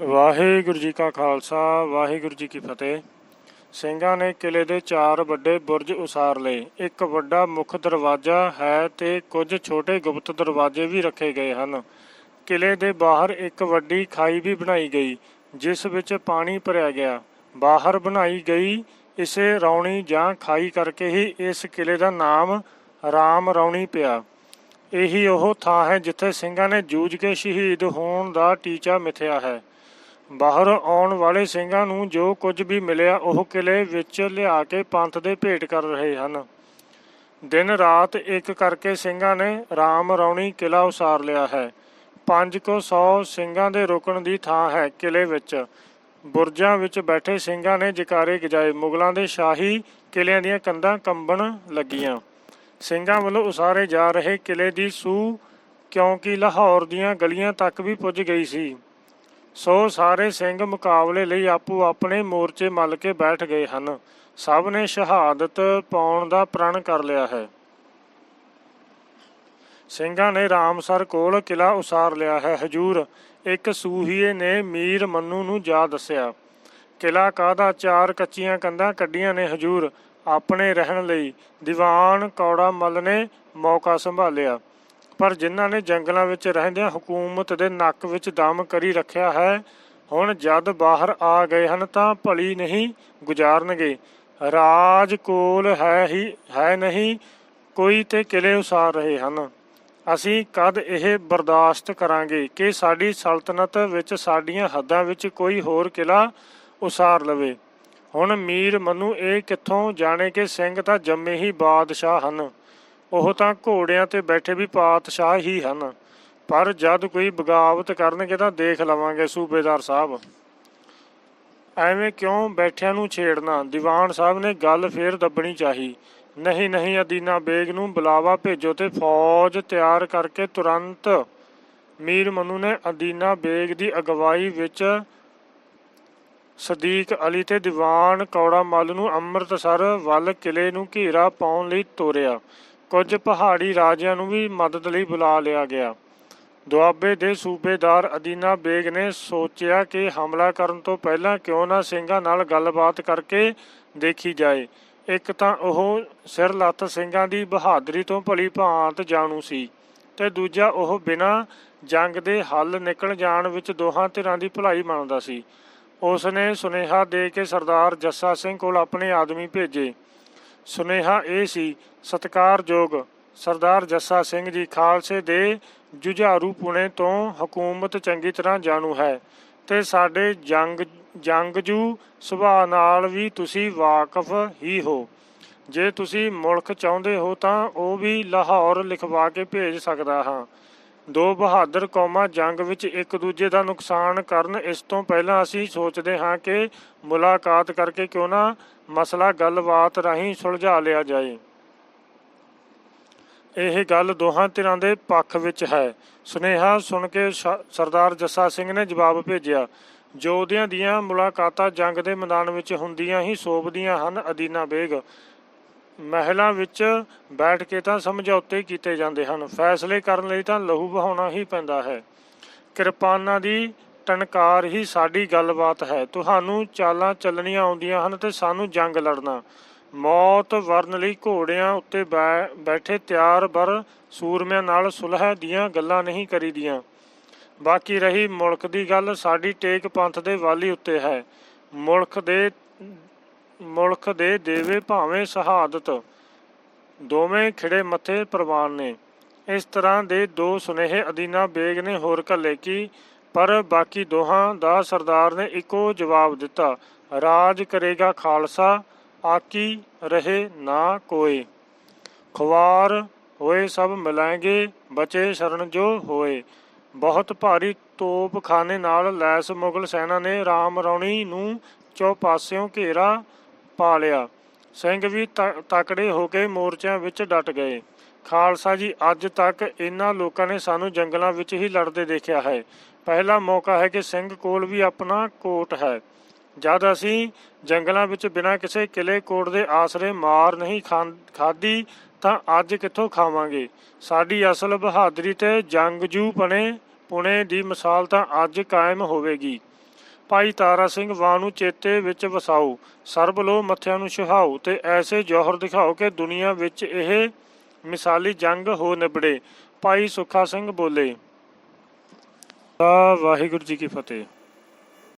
ਵਾਹਿਗੁਰੂ ਜੀ ਕਾ ਖਾਲਸਾ, ਵਾਹਿਗੁਰੂ ਜੀ ਕੀ ਫਤਿਹ। ਸਿੰਘਾਂ ਨੇ ਕਿਲੇ ਦੇ ਚਾਰ ਵੱਡੇ ਬੁਰਜ ਉਸਾਰ ਲਏ। ਇੱਕ ਵੱਡਾ ਮੁੱਖ ਦਰਵਾਜ਼ਾ ਹੈ ਤੇ ਕੁਝ ਛੋਟੇ ਗੁਪਤ ਦਰਵਾਜ਼ੇ ਵੀ ਰੱਖੇ ਗਏ ਹਨ। ਕਿਲੇ ਦੇ ਬਾਹਰ ਇੱਕ ਵੱਡੀ ਖਾਈ ਵੀ ਬਣਾਈ ਗਈ, ਜਿਸ ਵਿੱਚ ਪਾਣੀ ਭਰਿਆ ਗਿਆ। ਬਾਹਰ ਬਣਾਈ ਗਈ ਇਸੇ ਰੌਣੀ ਜਾਂ ਖਾਈ ਕਰਕੇ ਹੀ ਇਸ ਕਿਲੇ ਦਾ ਨਾਮ ਰਾਮ ਰੌਣੀ ਪਿਆ। ਇਹੀ ਉਹ ਥਾਂ ਹੈ ਜਿੱਥੇ ਸਿੰਘਾਂ ਨੇ ਜੂਝ ਕੇ ਸ਼ਹੀਦ ਹੋਣ ਦਾ ਟੀਚਾ ਮਿਥਿਆ ਹੈ। ਬਾਹਰ ਆਉਣ ਵਾਲੇ ਸਿੰਘਾਂ ਨੂੰ ਜੋ ਕੁਝ ਵੀ ਮਿਲਿਆ ਉਹ ਕਿਲੇ ਵਿੱਚ ਲਿਆ ਕੇ ਪੰਥ ਦੇ ਭੇਟ ਕਰ ਰਹੇ ਹਨ। ਦਿਨ ਰਾਤ ਇੱਕ ਕਰਕੇ ਸਿੰਘਾਂ ਨੇ ਰਾਮ ਰੌਣੀ ਕਿਲਾ ਉਸਾਰ ਲਿਆ ਹੈ। ਪੰਜ ਕੁ ਸੌ ਸਿੰਘਾਂ ਦੇ ਰੁਕਣ ਦੀ ਥਾਂ ਹੈ ਕਿਲੇ ਵਿੱਚ। ਬੁਰਜਾਂ ਵਿੱਚ ਬੈਠੇ ਸਿੰਘਾਂ ਨੇ ਜਕਾਰੇ ਗਜਾਏ। ਮੁਗਲਾਂ ਦੇ ਸ਼ਾਹੀ ਕਿਲਿਆਂ ਦੀਆਂ ਕੰਧਾਂ ਕੰਬਣ ਲੱਗੀਆਂ। ਸਿੰਘਾਂ ਵੱਲੋਂ ਉਸਾਰੇ ਜਾ ਰਹੇ ਕਿਲੇ ਦੀ ਸੂ ਕਿਉਂਕਿ ਲਾਹੌਰ ਦੀਆਂ ਗਲੀਆਂ ਤੱਕ ਵੀ ਪੁੱਜ ਗਈ ਸੀ। ਸੋ ਸਾਰੇ ਸਿੰਘ ਮੁਕਾਬਲੇ ਲਈ ਆਪੋ ਆਪਣੇ ਮੋਰਚੇ ਮੱਲ ਕੇ ਬੈਠ ਗਏ ਹਨ। ਸਭ ਨੇ ਸ਼ਹਾਦਤ ਪਾਉਣ ਦਾ ਪ੍ਰਣ ਕਰ ਲਿਆ ਹੈ। ਸਿੰਘਾਂ ਨੇ ਰਾਮਸਰ ਕੋਲ ਕਿਲਾ ਉਸਾਰ ਲਿਆ ਹੈ। ਹਜੂਰ ਇੱਕ ਸੂਹੀਏ ਨੇ ਮੀਰ ਮੰਨੂ ਨੂੰ ਜਾ ਦੱਸਿਆ। ਕਿਲਾ ਕਾਹਦਾ? ਚਾਰ ਕੱਚੀਆਂ ਕੰਧਾਂ ਕੱਢੀਆਂ ਨੇ ਹਜੂਰ। ਆਪਣੇ ਰਹਿਣ ਲਈ ਦੀਵਾਨ ਕੌੜਾ ਮੱਲ ਨੇ ਮੌਕਾ ਸੰਭਾਲਿਆ। ਪਰ ਜਿਨ੍ਹਾਂ ਨੇ ਜੰਗਲਾਂ ਵਿੱਚ ਰਹਿੰਦਿਆਂ ਹਕੂਮਤ ਦੇ ਨੱਕ ਵਿੱਚ ਦਮ ਕਰੀ ਰੱਖਿਆ ਹੈ, ਹੁਣ ਜਦ ਬਾਹਰ ਆ ਗਏ ਹਨ ਤਾਂ ਭਲੀ ਨਹੀਂ ਗੁਜ਼ਾਰਨਗੇ। ਰਾਜ ਕੋਲ ਹੈ ਹੀ, ਹੈ ਨਹੀਂ, ਕੋਈ ਤੇ ਕਿਲੇ ਉਸਾਰ ਰਹੇ ਹਨ। ਅਸੀਂ ਕਦ ਇਹ ਬਰਦਾਸ਼ਤ ਕਰਾਂਗੇ ਕਿ ਸਾਡੀ ਸਲਤਨਤ ਵਿੱਚ ਸਾਡੀਆਂ ਹੱਦਾਂ ਵਿੱਚ ਕੋਈ ਹੋਰ ਕਿਲਾ ਉਸਾਰ ਲਵੇ? ਹੁਣ ਮੀਰ ਮਨੂ ਇਹ ਕਿੱਥੋਂ ਜਾਣੇ ਕਿ ਸਿੰਘ ਤਾਂ ਜੰਮੇ ਹੀ ਬਾਦਸ਼ਾਹ ਹਨ। ਉਹ ਤਾਂ ਘੋੜਿਆਂ ਤੇ ਬੈਠੇ ਵੀ ਪਾਤਸ਼ਾਹ ਹੀ ਹਨ। ਪਰ ਜਦ ਕੋਈ ਬਗਾਵਤ ਕਰਨਗੇ ਤਾਂ ਦੇਖ ਲਵਾਂਗੇ ਸੂਬੇਦਾਰ ਸਾਹਿਬ। ਐਵੇਂ ਕਿਉਂ ਬੈਠਿਆਂ ਨੂੰ ਛੇੜਨਾ? ਦੀਵਾਨ ਸਾਹਿਬ ਨੇ ਗੱਲ ਫੇਰ ਦੱਬਣੀ ਚਾਹੀ। ਨਹੀਂ ਨਹੀਂ, ਅਦੀਨਾ ਬੇਗ ਨੂੰ ਬੁਲਾਵਾ ਭੇਜੋ ਤੇ ਫੌਜ ਤਿਆਰ ਕਰਕੇ ਤੁਰੰਤ ਮੀਰ ਮਨੂ ਨੇ ਅਦੀਨਾ ਬੇਗ ਦੀ ਅਗਵਾਈ ਵਿੱਚ ਸਦੀਕ ਅਲੀ ਤੇ ਦੀਵਾਨ ਕੌੜਾ ਮੱਲ ਨੂੰ ਅੰਮ੍ਰਿਤਸਰ ਵੱਲ ਕਿਲੇ ਨੂੰ ਘੇਰਾ ਪਾਉਣ ਲਈ ਤੋਰਿਆ। ਕੁਝ ਪਹਾੜੀ ਰਾਜਿਆਂ ਨੂੰ ਵੀ ਮਦਦ ਲਈ ਬੁਲਾ ਲਿਆ ਗਿਆ। ਦੁਆਬੇ ਦੇ ਸੂਬੇਦਾਰ ਅਦੀਨਾ ਬੇਗ ਨੇ ਸੋਚਿਆ ਕਿ ਹਮਲਾ ਕਰਨ ਤੋਂ ਪਹਿਲਾਂ ਕਿਉਂ ਨਾ ਸਿੰਘਾਂ ਨਾਲ ਗੱਲਬਾਤ ਕਰਕੇ ਦੇਖੀ ਜਾਏ। ਇੱਕ ਤਾਂ ਉਹ ਸਿਰ ਲੱਤ ਸਿੰਘਾਂ ਦੀ ਬਹਾਦਰੀ ਤੋਂ ਭਲੀ ਭਾਂਤ ਜਾਣੂ ਸੀ ਤੇ ਦੂਜਾ ਉਹ ਬਿਨਾਂ ਜੰਗ ਦੇ ਹੱਲ ਨਿਕਲ ਜਾਣ ਵਿੱਚ ਦੋਹਾਂ ਧਿਰਾਂ ਦੀ ਭਲਾਈ ਮੰਨਦਾ ਸੀ। ਉਸ ਨੇ ਸੁਨੇਹਾ ਦੇ ਕੇ ਸਰਦਾਰ ਜੱਸਾ ਸਿੰਘ ਕੋਲ ਆਪਣੇ ਆਦਮੀ ਭੇਜੇ। ਸੁਨੇਹਾ ਇਹ ਸੀ, ਸਤਕਾਰਯੋਗ ਸਰਦਾਰ ਜੱਸਾ ਸਿੰਘ ਜੀ ਖਾਲਸੇ ਦੇ ਜੁਝਾਰੂ ਪੁਣੇ ਤੋਂ ਹਕੂਮਤ ਚੰਗੀ ਤਰ੍ਹਾਂ ਜਾਣੂ ਹੈ ਤੇ ਸਾਡੇ ਜੰਗ, ਜੰਗਜੂ ਸੁਭਾਅ ਨਾਲ ਵੀ ਤੁਸੀਂ ਵਾਕਫ ਹੀ ਹੋ। ਜੇ ਤੁਸੀਂ ਮੁਲਕ ਚਾਹੁੰਦੇ ਹੋ ਤਾਂ ਉਹ ਵੀ ਲਾਹੌਰ ਲਿਖਵਾ ਕੇ ਭੇਜ ਸਕਦਾ ਹਾਂ। ਦੋ ਬਹਾਦਰ ਕੌਮਾਂ ਜੰਗ ਵਿੱਚ ਇੱਕ ਦੂਜੇ ਦਾ ਨੁਕਸਾਨ ਕਰਨ, ਇਸ ਤੋਂ ਪਹਿਲਾਂ ਅਸੀਂ ਸੋਚਦੇ ਹਾਂ ਕਿ ਮੁਲਾਕਾਤ ਕਰਕੇ ਕਿਉਂ ਨਾ ਮਸਲਾ ਗੱਲਬਾਤ ਰਾਹੀਂ ਸੁਲਝਾ ਲਿਆ ਜਾਏ। ਇਹ ਗੱਲ ਦੋਹਾਂ ਧਿਰਾਂ ਦੇ ਪੱਖ ਵਿੱਚ ਹੈ। ਸੁਨੇਹਾ ਸੁਣ ਕੇ ਸ਼- ਸਰਦਾਰ ਜੱਸਾ ਸਿੰਘ ਨੇ ਜਵਾਬ ਭੇਜਿਆ ਯੋਧਿਆਂ ਦੀਆਂ ਮੁਲਾਕਾਤਾਂ ਜੰਗ ਦੇ ਮੈਦਾਨ ਵਿੱਚ ਹੁੰਦੀਆਂ ਹੀ ਸੋਭਦੀਆਂ ਹਨ, ਅਦੀਨਾ ਬੇਗ। ਮਹਿਲਾਂ ਵਿੱਚ ਬੈਠ ਕੇ ਤਾਂ ਸਮਝੌਤੇ ਕੀਤੇ ਜਾਂਦੇ ਹਨ। ਫੈਸਲੇ ਕਰਨ ਲਈ ਤਾਂ ਲਹੂ ਵਹਾਉਣਾ ਹੀ ਪੈਂਦਾ ਹੈ। ਕਿਰਪਾਨਾਂ ਦੀ ਟਨਕਾਰ ਹੀ ਸਾਡੀ ਗੱਲਬਾਤ ਹੈ। ਤੁਹਾਨੂੰ ਚਾਲਾਂ ਚੱਲਣੀਆਂ ਆਉਂਦੀਆਂ ਹਨ ਤੇ ਸਾਨੂੰ ਜੰਗ ਲੜਨਾ। ਮੌਤ ਵਰਨ ਲਈ ਘੋੜਿਆਂ ਉੱਤੇ ਬੈ- ਬੈਠੇ ਤਿਆਰ ਬਰ ਸੂਰਮਿਆਂ ਨਾਲ ਸੁਲਹ ਦੀਆਂ ਗੱਲਾਂ ਨਹੀਂ ਕਰੀਦੀਆਂ। ਬਾਕੀ ਰਹੀ ਮੁਲਕ ਦੀ ਗੱਲ, ਸਾਡੀ ਟੇਕ ਪੰਥ ਦੇ ਵਾਲੀ ਉੱਤੇ ਹੈ। ਮੁਲਕ ਦੇ ਮੁਲਕ ਦੇ ਦੇਵੇ ਭਾਵੇਂ ਸ਼ਹਾਦਤ। ਦੋਵੇਂ ਖਿੜੇ ਮੱਥੇ ਪ੍ਰਵਾਨ ਨੇ। ਇਸ ਤਰ੍ਹਾਂ ਦੇ ਦੋ ਸੁਨੇਹੇ ਅਦੀਨਾ ਬੇਗ ਨੇ ਹੋਰ ਘੱਲੇ ਕੀ, ਪਰ ਬਾਕੀ ਦੋਹਾਂ ਦਾ ਸਰਦਾਰ ਨੇ ਇੱਕੋ ਜਵਾਬ ਦਿੱਤਾ, ਰਾਜ ਕਰੇਗਾ ਖਾਲਸਾ, ਆਕੀ ਰਹੇ ਨਾ ਕੋਏ। ਖਵਾਰ ਹੋਏ ਸਭ ਮਿਲਾਂਗੇ, ਬਚੇ ਸ਼ਰਨ ਜੋ ਹੋਏ। ਬਹੁਤ ਭਾਰੀ ਤੋਪਖਾਨੇ ਨਾਲ ਲੈਸ ਮੁਗਲ ਸੈਨਾ ਨੇ ਰਾਮ ਰੌਣੀ ਨੂੰ ਚੌਪਾਸਿਓਂ ਘੇਰਾ ਪਾ ਲਿਆ। ਸਿੰਘ ਵੀ ਤ- ਤਕੜੇ ਹੋ ਕੇ ਮੋਰਚਿਆਂ ਵਿੱਚ ਡਟ ਗਏ। ਖਾਲਸਾ ਜੀ, ਅੱਜ ਤੱਕ ਇਹਨਾਂ ਲੋਕਾਂ ਨੇ ਸਾਨੂੰ ਜੰਗਲਾਂ ਵਿੱਚ ਹੀ ਲੜਦੇ ਦੇਖਿਆ ਹੈ। ਪਹਿਲਾ ਮੌਕਾ ਹੈ ਕਿ ਸਿੰਘ ਕੋਲ ਵੀ ਆਪਣਾ ਕੋਟ ਹੈ। ਜਦ ਅਸੀਂ ਜੰਗਲਾਂ ਵਿੱਚ ਬਿਨਾਂ ਕਿਸੇ ਕਿਲੇ ਕੋਟ ਦੇ ਆਸਰੇ ਮਾਰ ਨਹੀਂ ਖਾਂ- ਖਾਧੀ, ਤਾਂ ਅੱਜ ਕਿੱਥੋਂ ਖਾਵਾਂਗੇ? ਸਾਡੀ ਅਸਲ ਬਹਾਦਰੀ ਤੇ ਜੰਗਜੂ ਬਣੇ ਪੁਣੇ ਦੀ ਮਿਸਾਲ ਤਾਂ ਅੱਜ ਕਾਇਮ ਹੋਵੇਗੀ। ਭਾਈ ਤਾਰਾ ਸਿੰਘ ਵਾਹ ਨੂੰ ਚੇਤੇ ਵਿੱਚ ਵਸਾਓ। ਸਰਬ ਲੋ ਮੱਥਿਆਂ ਨੂੰ ਛਹਾਓ ਤੇ ਐਸੇ ਜੋਹਰ ਦਿਖਾਓ ਕਿ ਦੁਨੀਆ ਵਿੱਚ ਇਹ ਮਿਸਾਲੀ ਜੰਗ ਹੋ ਨਿਬੜੇ। ਭਾਈ ਸੁੱਖਾ ਸਿੰਘ ਬੋਲੇ। ਵਾਹਿਗੁਰੂ ਜੀ ਕੀ ਫਤਿਹ।